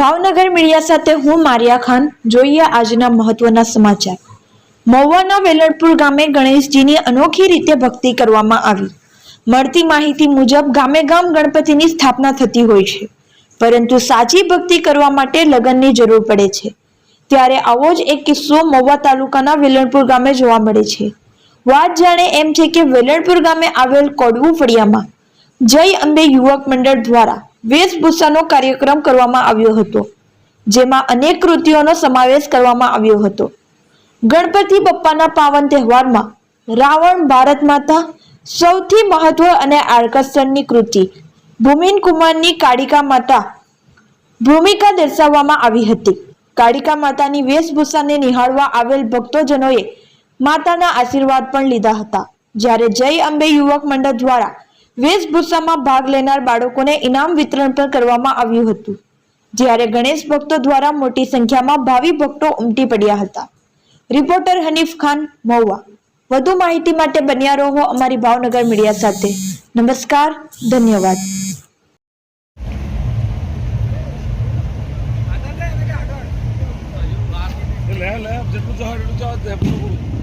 Bhavnagar media સાથે હું Maria Khan જોઈએ આજના મહત્વના સમાચાર. મહુવાના વેલણપુર ગામે ગણેશજીની અનોખી રીતે ભક્તિ કરવામાં આવી. મળતી માહિતી મુજબ ગામે ગામ ગણપતિની સ્થાપના થતી હોય છે. પરંતુ સાચી ભક્તિ કરવા માટે લગનની જરૂર પડે છે. ત્યારે આવો જ એક કિસ્સો મહુવા તાલુકાના વેલણપુર ગામે જોવા મળે છે. વાત જાણે એમ છે કે વેલણપુર ગામે આવેલ કોડવું ફળિયામાં જય અંબે યુવક મંડળ દ્વારા વેશભૂષાનો કાર્યક્રમ કરવામાં આવ્યો હતો, જેમાં અનેક કૃતિઓનો સમાવેશ કરવામાં આવ્યો હતો. ગણપતિ બપ્પાના પાવન તહેવારમાં રાવણ ભારત માતા સૌથી મહત્વ અને આકર્ષણની કૃતિ ભૂમિન કુમારની કાળિકા માતા ભૂમિકા દર્શાવવામાં આવી હતી. કાળિકા માતાની વેશભૂષાને નિહાળવા આવેલ ભક્તોજનોએ માતાના આશીર્વાદ પણ લીધા હતા. જ્યારે જય અંબે યુવક મંડળ દ્વારા વેશભૂષામાં ભાગ લેનાર બાળકોને ઇનામ વિતરણ પણ કરવામાં આવ્યું હતું. જ્યારે ગણેશ ભક્તો દ્વારા મોટી સંખ્યામાં ભાવિ ભક્તો ઉમટી પડ્યા હતા. રિપોર્ટર હનીફ ખાન, મહુવા. વધુ માહિતી માટે બન્યા રહો અમારી ભાવનગર મીડિયા સાથે. નમસ્કાર, ધન્યવાદ. લે લે, જેટલું જવા એટલું